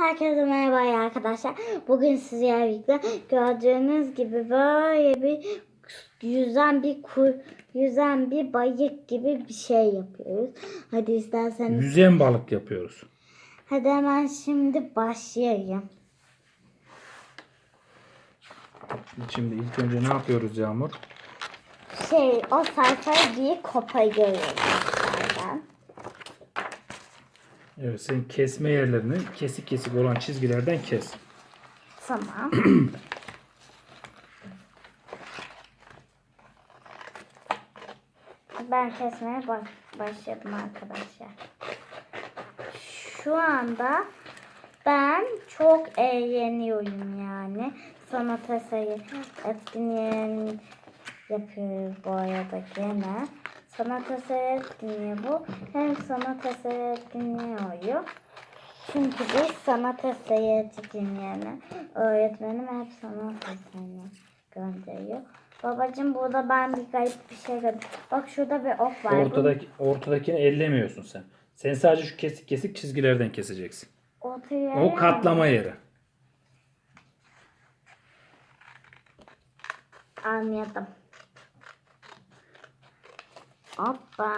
Herkese merhaba arkadaşlar. Bugün sizlerle birlikte gördüğünüz gibi böyle bir yüzen bir kur, yüzen bir bayık gibi bir şey yapıyoruz. Hadi isterseniz Yüzen balık yapıyoruz. hadi hemen şimdi başlayayım. Şimdi ilk önce ne yapıyoruz Yağmur? Şey o sayfayı bir koparıyoruz. Evet sen kesme yerlerini kesik kesik olan çizgilerden kes. Tamam. Ben kesmeye baş, başladım arkadaşlar. Şu anda ben çok eğleniyorum yani. Sanat eseri etkinliğini yapıyoruz bu arada gene. Sanat eseri etkinliği bu. Hem sanat eseri etkinliği oluyor. Çünkü biz sanat eseri etkinliğini öğretmenim hep sanat eserini gönderiyor. Babacım burada ben bir garip bir şey gördüm. Bak şurada bir ok var. Ortadaki ortadakini ellemiyorsun sen. Sen sadece şu kesik kesik çizgilerden keseceksin. Ortaya O katlama yeri. Anladım. Hoppa.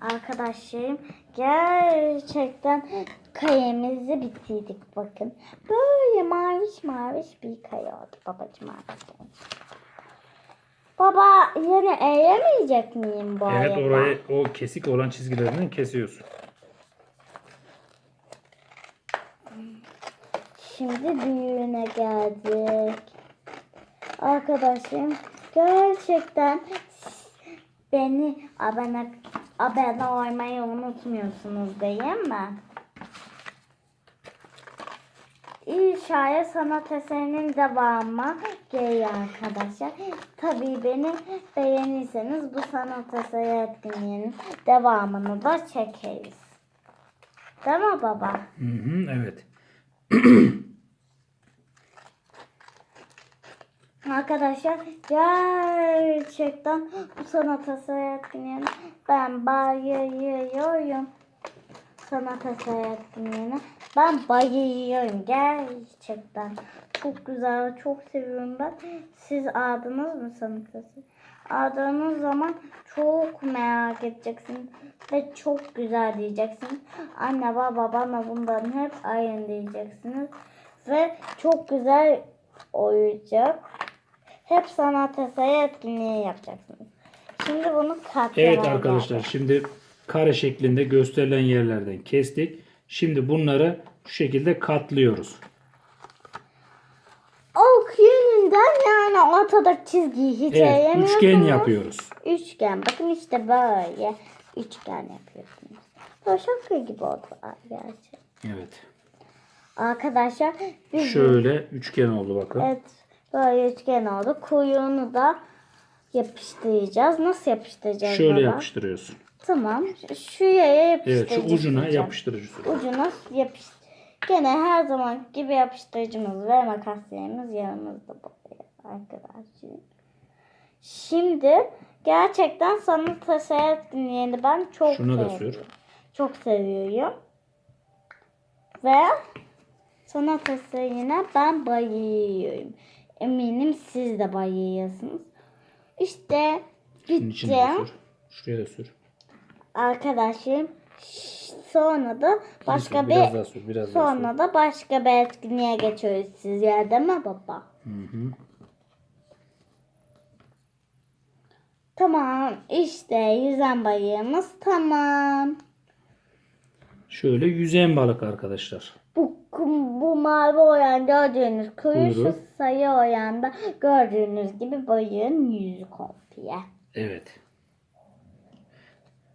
Arkadaşlarım gerçekten kayemizi bitirdik bakın. Böyle maviş maviş bir kaya oldu babacığım arkadaşlarım. Baba yine eğlemeyecek miyim bu Evet arada? orayı o kesik olan çizgilerinden kesiyorsun. Şimdi büyüğüne geldik. Arkadaşım gerçekten beni abone abone olmayı unutmuyorsunuz değil mi? İnşallah sanat eserinin devamı geliyor arkadaşlar. Tabii beni beğenirseniz bu sanat eseri etkinliğinin devamını da çekeriz. Değil mi baba? Hı hı, evet. Arkadaşlar gerçekten bu sanat eseri ben bayılıyorum. Sanat eseri ben bayılıyorum gerçekten. Çok güzel, çok seviyorum ben. Siz aldınız mı sanat eseri? Aldığınız zaman çok merak edeceksiniz ve çok güzel diyeceksiniz. Anne baba bana bunların hep ayın diyeceksiniz. Ve çok güzel olacak. Hep sanat eseri etkinliği yapacaksınız. Şimdi bunu katlamaya Evet arkadaşlar şimdi kare şeklinde gösterilen yerlerden kestik. Şimdi bunları şu şekilde katlıyoruz. Ok yönünden yani ortadaki çizgiyi hiç Evet üçgen yapıyoruz. Üçgen. Bakın işte böyle üçgen yapıyorsunuz. Böyle gibi oldu gerçi. Evet. Arkadaşlar Şöyle üçgen oldu bakın. evet böyle üçgen oldu. Kuyruğunu da yapıştıracağız. Nasıl yapıştıracağız Şöyle baba? yapıştırıyorsun. Tamam. Şuraya Evet yapıştıracağız. şu ucuna yapıştırıcı sür. Ucuna yapıştır. Gene her zaman gibi yapıştırıcımız ve makaslarımız yanımızda böyle arkadaşlar. Şimdi gerçekten sanat eseri etkinliğini ben çok Şuna da seviyorum. sür. Çok seviyorum. Ve sanat eserine ben bayılıyorum. Eminim siz de bayılıyorsunuz. İşte Şunun içine de sür. Şuraya da sür. Arkadaşım sonra da başka bir biraz daha sür. Biraz daha sür. sonra da başka bir etkinliğe geçiyoruz siz ya değil mi baba? Hı hı. Tamam işte yüzen balığımız tamam. Şöyle yüzen balık arkadaşlar. Mavi oyan gördüğünüz kuyu şu Kuyruğu. sayı oyanda gördüğünüz gibi balığın yüzü komple. Evet.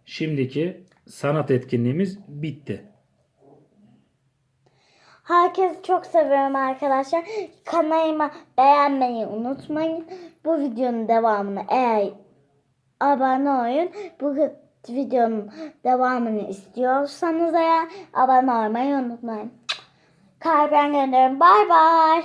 Şimdiki sanat etkinliğimiz bitti. Herkesi çok seviyorum arkadaşlar. Kanalıma beğenmeyi unutmayın. Bu videonun devamını eğer abone olun. Bu videonun devamını istiyorsanız eğer abone olmayı unutmayın. Kalben gönderiyorum. Bay bay.